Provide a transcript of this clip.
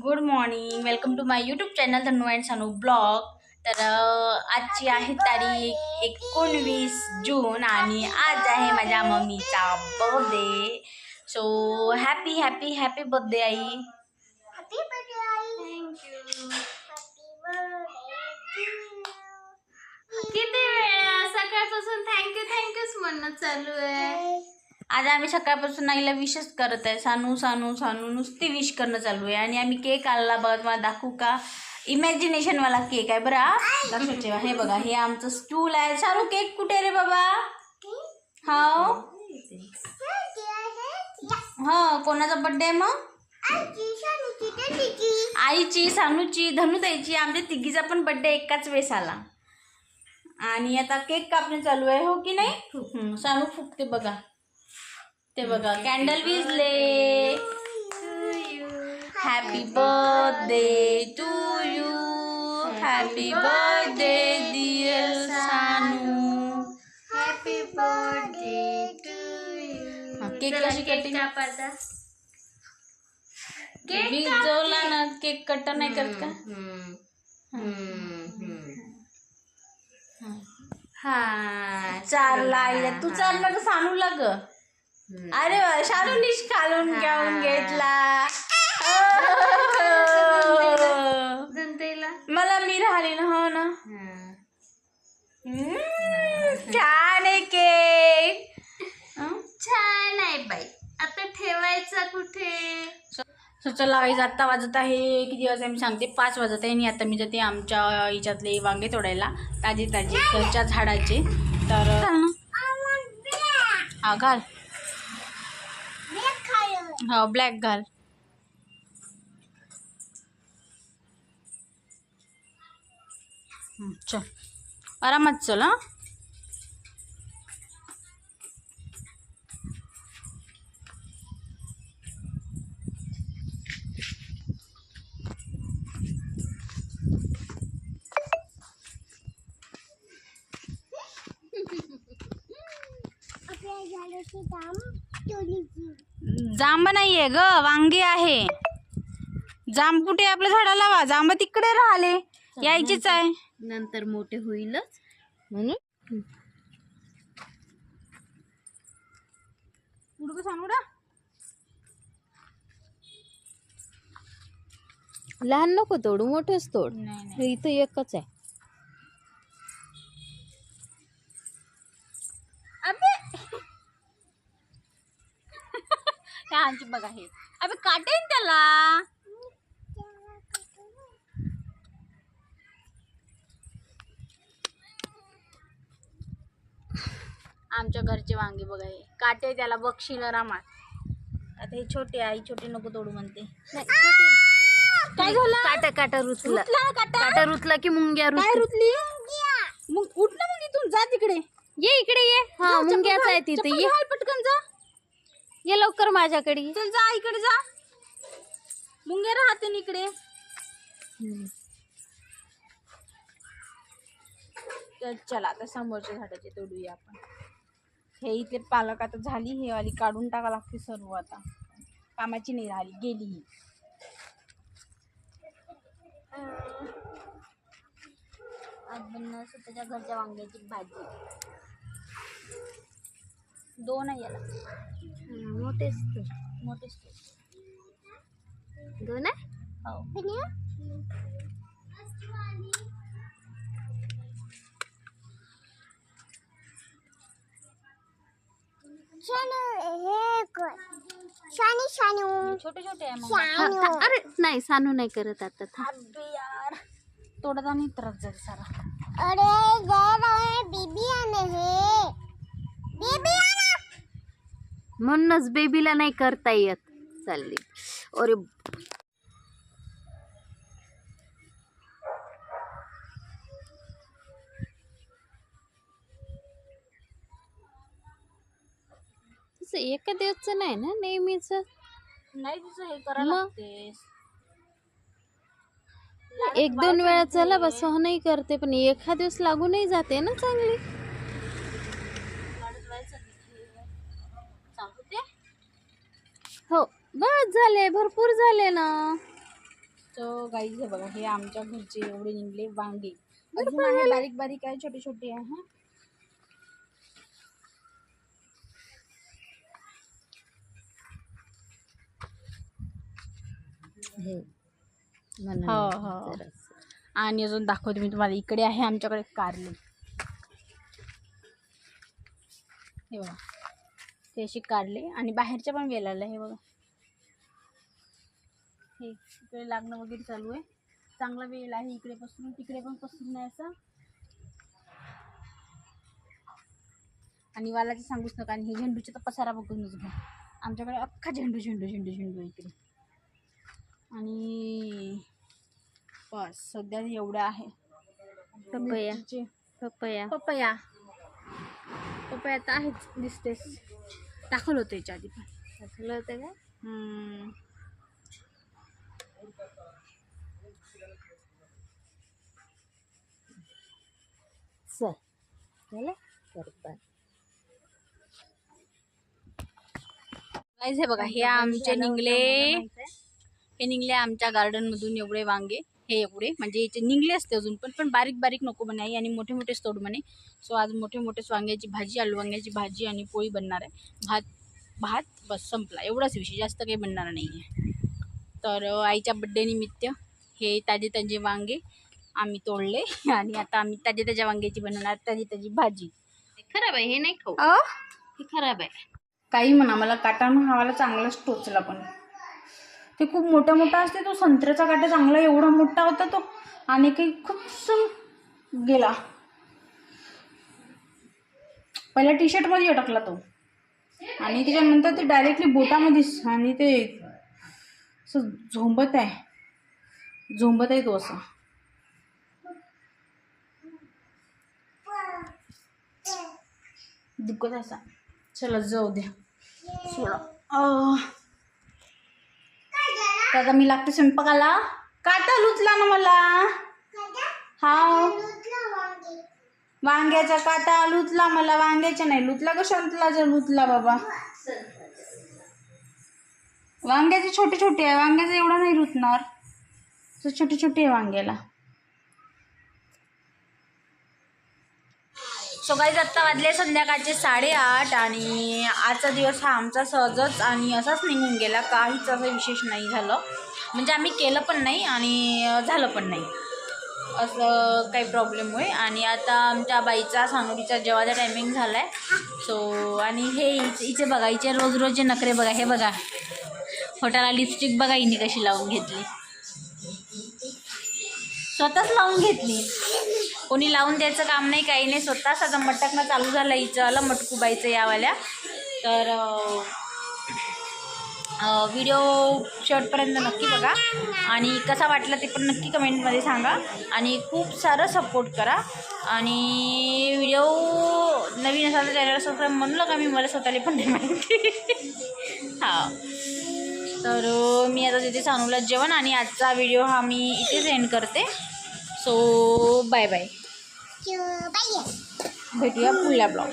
Good morning welcome to my YouTube channel Dhanu and Sanu blog तर आजची आहे तारीख एकोणवीस जून आणि आज आहे माझ्या मम्मीचा birthday so happy happy happy birthday I Happy birthday, Ai. Thank you. Happy birthday to you. किती वेळा सकाळपासून थँक्यू थँक्यूच म्हणणं चालू आहे आज आम्ही सकाळपासून आईला विशच करत आहे. सानू सानू सानू नुसती विश करणं चालू आहे. आणि आम्ही केक आणला बघा तुम्हाला दाखवू का? इमॅजिनेशनवाला केक आहे बरं हा? लक्षात ठेवा. हे बघा हे आमचं स्टूल आहे. सारू केक कुठे रे बाबा? हा. हा कोणाचा बर्थडे आहे मग. आईची सानूची धनुताईची आमच्या तिघीचा पण बर्थडे एकाच वेळेस आला. आणि आता केक कापणे चालू आहे हो की नाही? हम्म, सानू फुकते बघा. ते बघा candle विजले happy birthday to you happy birthday dear Sanu happy birthday to cake कशी कटिंग ना केक कट नाही करत का? हा. चारला आईला तू चालला का सानूला ग. अरे वा शालूनीच खालून घेऊन घेतला. जनतेला? मला मी राहिली ना हो ना. छान आहे केक? छान आहे बाई. आता ठेवायचा कुठे? सो चला आई आता वाजत आहे. किती वाजता मी सांगते. पाच वाजत आहे आणि आता मी जाते आमच्या याच्यातले वांगे तोडायला. ताजे ताजे घरच्या झाडाचे. तर. हा घाल. हो ब्लॅक घाल. चल. आरामात चल हां. जांब नाहीये ग वांगे आहे. जांब कुठे आपल्या झाडाला वा जांब तिकडे राहिले. यायचीच आहे. नंतर मोठे होईलच. म्हणून उडकू सांगू ना? लहान नको तोडू मोठेच तोड. नाही नाही. हे इथं एकच आहे. आमची बघा हे. अबे काटेन त्याला. आमच्या घरचे वांगे बघा हे. काटे त्याला बक्षील रामात. आता हे छोटे आई छोटे नको तोडू म्हणते. काय झालं? काटा काटा रुचला रुतला काटा? काटा रुचला की मुंग्या रुतली? मग उठ ना मग इथून जा तिकडे. ये इकडे ये. हा मुंग्याच आहे तिथे ये. पटकन जा. ये लवकर माझ्याकडे. चल जा इकडे जा. मुंगे राहते ना इकडे. तर चला आता समोरच्या झाडाचे तोडूया आपण. हे इथले पालक आता झाली हे वाली काढून टाका लागते सर्व आता. कामाची नाही राहिली गेली ही. आज बनणार स्वतःच्या घरच्या वांग्याची भाजी. दोन आहे याला. मोठेच तर. मोठेच ते. दोन आहे? हो. बन्या? शानू, हे कर. शानी शानू छोटे छोटे आहे मग. हा, शानू था- अरे नाही सानू नाही करत आता. था. अबे यार. तोडत आणि त्रास जाईल सारा. अरे गए बीबी आने हे. बीबी! आना म्हणूनच बेबीला नाही करता येत. चालली. अरे एका दिवसचं नाही ना नेहमीच? नाही तुझं हे मग? लागते. एक दोन वेळा चला बस सहनही करते पण एखाद दिवस लागूनही जाते ना चांगली सांगू ते हो बस झाले भरपूर झाले ना. सो गाईज हे बघा हे आमच्या घरचे एवढे निघले वांगे. अजून आहे बारीक बारीक आहे छोटे छोटे आहे हा. हे. आणि अजून दाखवते मी तुम्हाला इकडे आहे आमच्याकडे कारले. हे बघा ते असे काढले आणि बाहेरच्या पण वेल आल्या हे बघा. हे इकडे लागणं वगैरे चालू आहे. चांगला वेल आहे इकडे पसरून तिकडे पण पसरून आहे असं. आणि वालाचे सांगूच नका आणि हे झेंडूचे तर पसारा बघूनच घ्या. आमच्याकडे अख्खा झेंडू झेंडू झेंडू झेंडू आहे इकडे. आणि बस सध्या एवढं आहे. पपया. पपया. पपया. पपया तर आहेच दिसतेस दाखवलं होतं याच्या आधी पण. दाखवलं होतं का. चल झालं हे बघा हे आमचे निघले हे निघले आमच्या गार्डन मधून एवढे वांगे हे एवढे. म्हणजे याचे निघले असते अजून पण पण बारीक बारीक नको बनाई आणि मोठे मोठेच तोड म्हणे. सो आज मोठे मोठेच वांग्याची भाजी आलू वांग्याची भाजी आणि पोळी बनणार आहे. भात भात बस संपला. एवढाच विषय जास्त काही बनणार नाही आहे तर आईच्या बड्डे निमित्त हे ताजे ताजे वांगे आम्ही तोडले. आणि आता आम्ही ताजे ताज्या वांग्याची बनवणार ताजी ताजी भाजी. खराब आहे हे नाही खाऊ. हे खराब आहे. काही म्हणा मला काटा हवाला चांगलाच टोचला पण. ते खूप मोठा मोठा असते तो संत्र्याचा काटा चांगला एवढा मोठा होता तो आणि काही खूप सम गेला. पहिला टी शर्टमध्ये अटकला तो. आणि त्याच्यानंतर ते डायरेक्टली बोटामध्येच आणि ते असं झोंबत आहे. झोंबत आहे तो असं. दुखत असा. चला जाऊ द्या. सोडा. अं. आता मी लागते स्वयंपाकाला. काटा लुचला ना मला. हा वांग्याचा काटा लुचला मला. वांग्याचा नाही लुचला का जर लुचला बाबा. वांग्याचे छोटे छोटे आहे. वांग्याचं एवढं नाही रुतणार. तर छोटे छोटे आहे वांग्याला. सो काही आत्ता वाजले संध्याकाळचे साडेआठ आणि आजचा दिवस हा आमचा सहजच आणि असाच निघून गेला. काहीच असं विशेष नाही झालं. म्हणजे आम्ही केलं पण नाही आणि झालं पण नाही. असं काही प्रॉब्लेममुळे आणि आता आमच्या बाईचा सांगोडीचा जेवायचा टायमिंग झाला आहे सो आणि हे इथे बघा हिचे रोज रोजचे नखरे बघा हे बघा. होटाला लिपस्टिक बघा हिने कशी लावून घेतली. स्वतःच लावून घेतली. कोणी लावून द्यायचं काम नाही काही नाही. स्वतःच आता मटकणं चालू झालं हिचं आलं मटकूबाईचं यावाल्या. तर व्हिडिओ शेवटपर्यंत नक्की बघा. आणि कसा वाटला ते पण नक्की कमेंटमध्ये सांगा. आणि खूप सारं सपोर्ट करा. आणि व्हिडिओ नवीन असाल तर चॅनल सबस्क्राईब म्हणू नका. मी मला स्वतःला पण नाही माहिती. हा. तर मी आता तिथे सानूला जेवण आणि आजचा व्हिडिओ हा मी इथेच एंड करते. सो बाय बाय बाय भेटूया पुढल्या ब्लॉग